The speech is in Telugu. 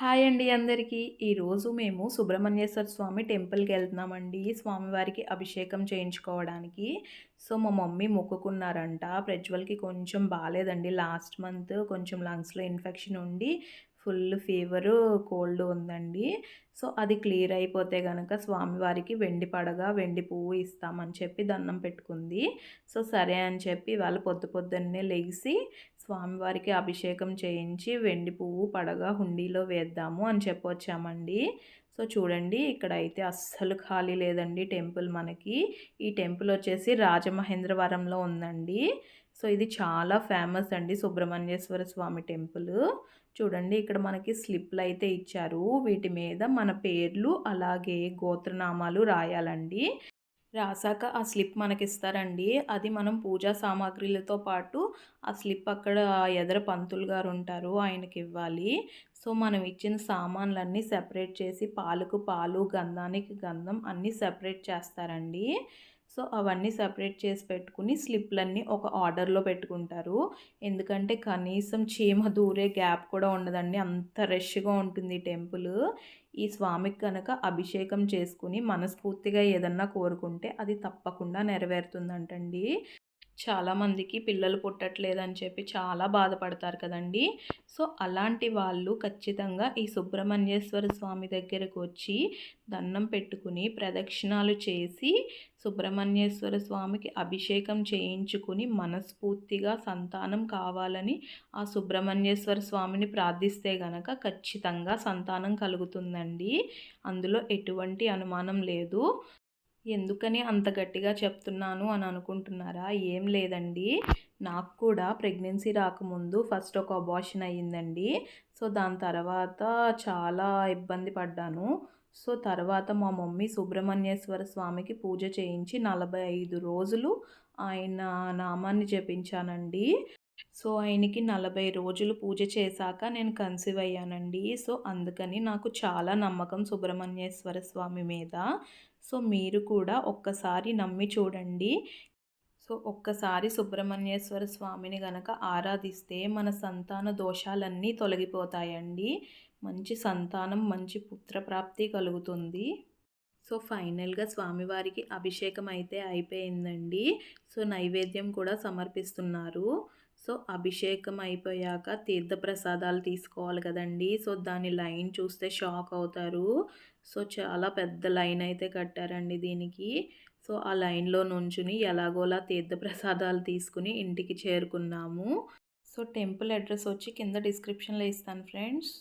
హాయ్ అండి అందరికీ. ఈరోజు మేము సుబ్రహ్మణ్యేశ్వర స్వామి టెంపుల్కి వెళ్తున్నామండి స్వామివారికి అభిషేకం చేయించుకోవడానికి. సో మా మమ్మీ మొక్కుకున్నారంట. ప్రజ్వల్కి కొంచెం బాగాలేదండి లాస్ట్ మంత్ కొంచెం లంగ్స్లో ఇన్ఫెక్షన్ ఉండి ఫుల్ ఫీవరు కోల్డ్ ఉందండి. సో అది క్లియర్ అయిపోతే కనుక స్వామివారికి వెండి పడగ వెండి పువ్వు ఇస్తామని చెప్పి దండం పెట్టుకుంది. సో సరే అని చెప్పి వాళ్ళ పొద్దు పొద్దున్నే లెగిసి స్వామివారికి అభిషేకం చేయించి వెండి పువ్వు పడగా హుండీలో వేద్దాము అని చెప్పొచ్చామండి. సో చూడండి ఇక్కడ అయితే అస్సలు ఖాళీ లేదండి టెంపుల్ మనకి. ఈ టెంపుల్ వచ్చేసి రాజమహేంద్రవరంలో ఉందండి. సో ఇది చాలా ఫేమస్ అండి సుబ్రహ్మణ్యేశ్వర స్వామి టెంపుల్. చూడండి ఇక్కడ మనకి స్లిప్లు అయితే ఇచ్చారు. వీటి మీద మన పేర్లు అలాగే గోత్రనామాలు రాయాలండి. రాసాక ఆ స్లిప్ మనకి ఇస్తారండి అది మనం పూజా సామాగ్రిలతో పాటు ఆ స్లిప్ అక్కడ ఎదర పంతులు గారు ఉంటారు ఆయనకి ఇవ్వాలి సో మనం ఇచ్చిన సామాన్లన్నీ సెపరేట్ చేసి పాలకు పాలు గంధానికి గంధం అన్నీ సెపరేట్ చేస్తారండి. సో అవన్నీ సపరేట్ చేసి పెట్టుకుని స్లిప్లన్నీ ఒక ఆర్డర్లో పెట్టుకుంటారు. ఎందుకంటే కనీసం చీమ దూరే గ్యాప్ కూడా ఉండదండి. అంత రష్గా ఉంటుంది టెంపుల్. ఈ స్వామికి కనుక అభిషేకం చేసుకుని మనస్ఫూర్తిగా ఏదన్నా కోరుకుంటే అది తప్పకుండా నెరవేరుతుందంటండి. చాలామందికి పిల్లలు పుట్టట్లేదని చెప్పి చాలా బాధపడతారు కదండి. సో అలాంటి వాళ్ళు ఖచ్చితంగా ఈ సుబ్రహ్మణ్యేశ్వర స్వామి దగ్గరకు వచ్చి దండం పెట్టుకుని ప్రదక్షిణాలు చేసి సుబ్రహ్మణ్యేశ్వర స్వామికి అభిషేకం చేయించుకుని మనస్ఫూర్తిగా సంతానం కావాలని ఆ సుబ్రహ్మణ్యేశ్వర స్వామిని ప్రార్థిస్తే గనక ఖచ్చితంగా సంతానం కలుగుతుందండి. అందులో ఎటువంటి అనుమానం లేదు. ఎందుకని అంత గట్టిగా చెప్తున్నాను అని అనుకుంటున్నారా? ఏం లేదండి. నాకు కూడా ప్రెగ్నెన్సీ రాకముందు ఫస్ట్ ఒక అబార్షన్ అయ్యిందండి. సో దాని తర్వాత చాలా ఇబ్బంది పడ్డాను. సో తర్వాత మా మమ్మీ సుబ్రహ్మణ్యేశ్వర స్వామికి పూజ చేయించి నలభై ఐదు రోజులు ఆయన నామాన్ని జపించానండి. సో ఆయనకి నలభై రోజులు పూజ చేశాక నేను కన్సీవ్ అయ్యానండి. సో అందుకని నాకు చాలా నమ్మకం సుబ్రహ్మణ్యేశ్వర స్వామి మీద. సో మీరు కూడా ఒక్కసారి నమ్మి చూడండి. సో ఒక్కసారి సుబ్రహ్మణ్యేశ్వర స్వామిని గనక ఆరాధిస్తే మన సంతాన దోషాలన్నీ తొలగిపోతాయండి. మంచి సంతానం మంచి పుత్రప్రాప్తి కలుగుతుంది. సో ఫైనల్గా స్వామివారికి అభిషేకం అయితే అయిపోయిందండి. సో నైవేద్యం కూడా సమర్పిస్తున్నారు. సో అభిషేకం అయిపోయాక తీర్థప్రసాదాలు తీసుకోవాలి కదండి. సో దాని లైన్ చూస్తే షాక్ అవుతారు. సో చాలా పెద్ద లైన్ అయితే కట్టారండి దీనికి. సో ఆ లైన్లో నుంచుని ఎలాగోలా తీర్థప్రసాదాలు తీసుకుని ఇంటికి చేరుకున్నాము. సో టెంపుల్ అడ్రస్ వచ్చి కింద డిస్క్రిప్షన్లో ఇస్తాను ఫ్రెండ్స్.